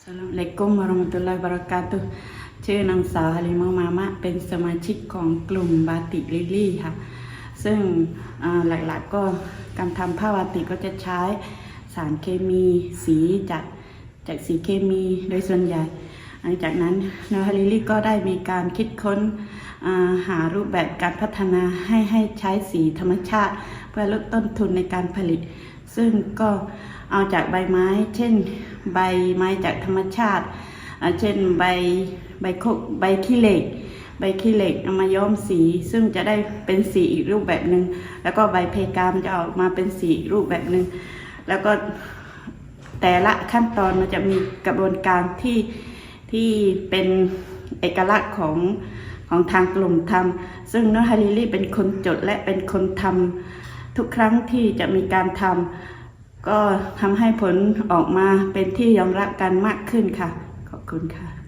Assalamualaikum warahmatullahi wabarakatuh ชื่อนางสาวฮาริมามามะเป็นสมาชิกของกลุ่มบาติลิลี่ค่ะ ซึ่งหลักๆก็การทำผ้าบาติก็จะใช้สารเคมีสีจากจากสีเคมีโดยส่วนใหญ่หลังจากนั้นนาฮาริลลี่ก็ได้มีการคิดค้นาหารูปแบบการพัฒนาให้ให้ใช้สีธรรมชาติ เพื่อลดต้นทุนในการผลิต ซึ่งก็เอาจากใบไม้ เช่น ใบไม้จากธรรมชาติ เช่นใบใบโคกใบขี้เหล็ก ใบขี้เหล็กเอามาย้อมสี ซึ่งจะได้เป็นสีอีกรูปแบบหนึ่งแล้วก็ใบเพกามจะออกมาเป็นสีอีกรูปแบบหนึ่งแล้วก็แต่ละขั้นตอนมันจะมีกระบวนการที่ที่เป็นเอกลักษณ์ของของทางกลุ่มทำซึ่งนอฮาริลี่เป็นคนจดและเป็นคนทำทุกครั้งที่จะมีการทำ ก็ทำให้ผลออกมาเป็นที่ยอมรับกันมากขึ้นค่ะ ขอบคุณค่ะ